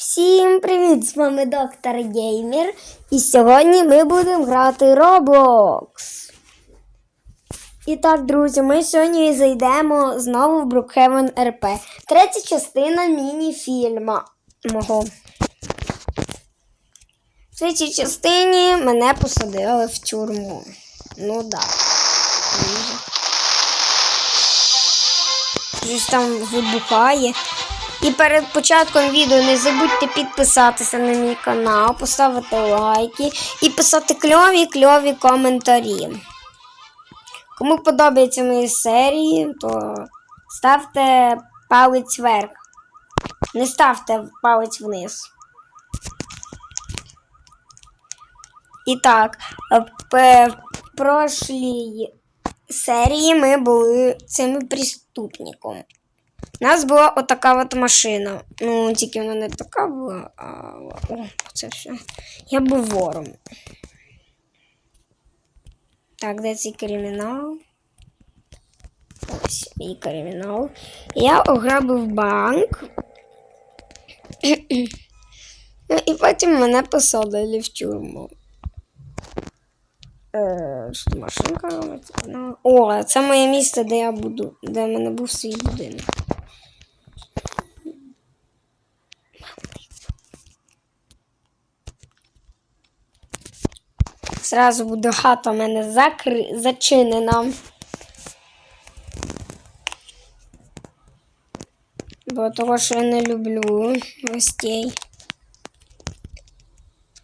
Всім привіт! З вами доктор Геймер. І сьогодні ми будемо грати Roblox. І так, друзі, ми сьогодні зайдемо знову в Brookhaven РП. Третя частина міні-фільма мого. В третій частині мене посадили в тюрму. Ну. Да. Щось там вибухає. І перед початком відео не забудьте підписатися на мій канал, поставити лайки і писати кльові кльові коментарі. Кому подобаються мої серії, то ставте палець вверх. Не ставте палець вниз. І так, е, в прошлій серії ми були цим преступником. У нас була отака от машина. Ну, тільки вона не така була, а о, це все. Я був вором. Так, де цей кримінал? Ось мій кримінал. Я ограбив банк. Ну, і потім мене посадили в тюрму. Е, що машинка робить? О, це моє місце, де я буду, де в мене був свій будинок. Зразу буде хата в мене закри... зачинена. Бо того, що я не люблю гостей.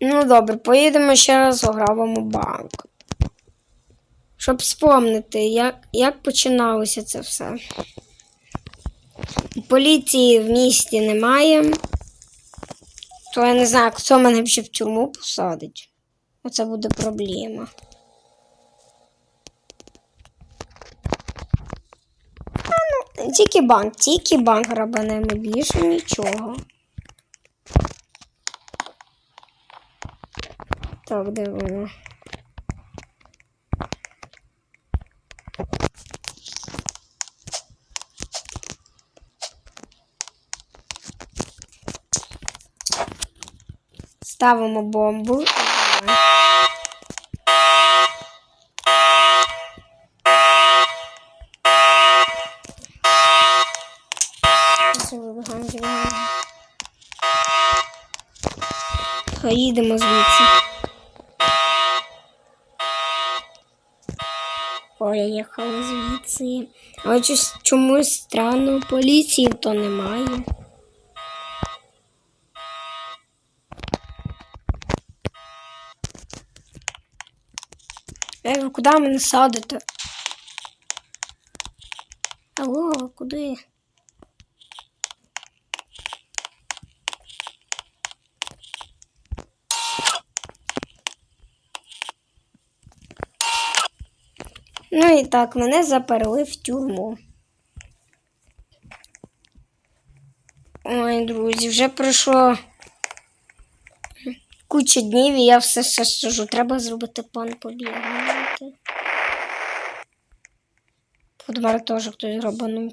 Ну добре, поїдемо ще раз ограбимо банк. Щоб спомнити, як, як починалося це все. Поліції в місті немає. То я не знаю, хто мене ще в тюрму посадить. Оце буде проблема. А, ну, тільки банк, тільки банк грабанемо, більше нічого. Так, де воно? Ставимо бомбу. Все, вибігаємо, вибігаємо. Звідси. Поїхали звідси. Але чомусь странно, поліції то немає. Е, ви куди мене садите? Алло, куди? Ну і так, мене заперли в тюрму. Ой, друзі, вже пройшло куча днів, і я все ще сижу. Треба зробити план побігати. Тут мене теж хтось грабанув.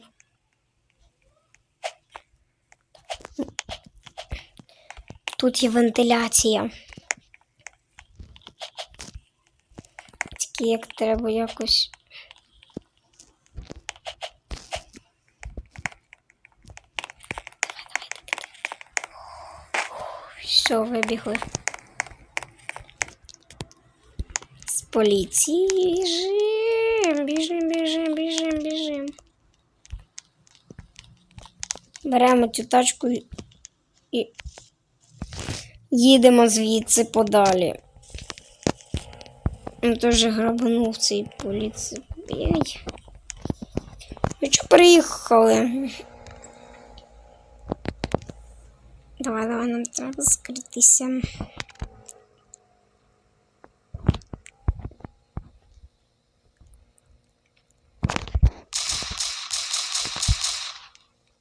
Тут є вентиляція. Тільки як треба якось. Все, вибігли. З поліції біжим, біжим, біжим, біжим. Беремо цю тачку і- їдемо звідси подалі. Він теж грабанув цей поліцей. Ей. Ви чого приїхали? Давай, давай, нам треба скритися.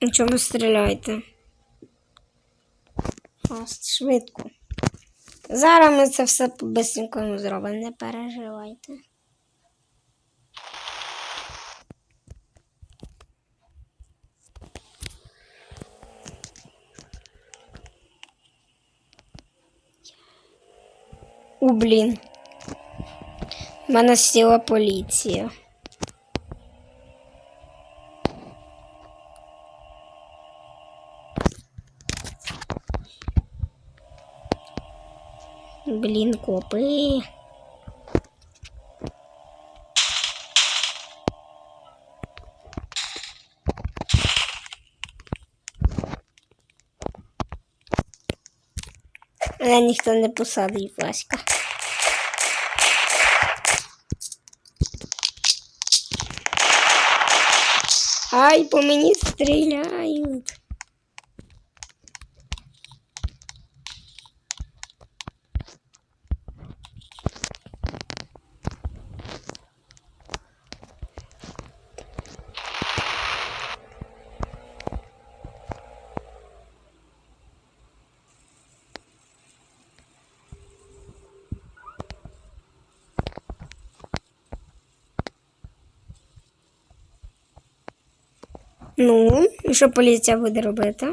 На чому стріляєте? Фаст, швидко. Зараз ми це все по зробимо, не переживайте. У блін. В мене сіла поліція. Блін, копи. Мене ніхто не посадить, Васька. Ай, по мені стріляють. Ну, і що поліція буде робити?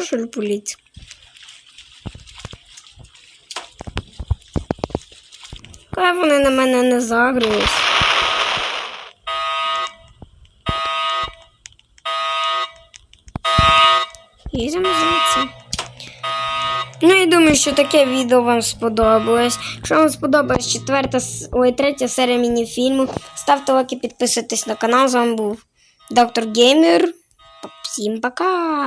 Що ж поліція? Хай вони на мене не загрились. Їдемо звідси. Ну і думаю, що таке відео вам сподобалось. Якщо вам сподобалась четверта, ой, третя серія мініфільму, ставте лайки, підписуйтесь на канал. З вами був Доктор Геймер. Всім пока!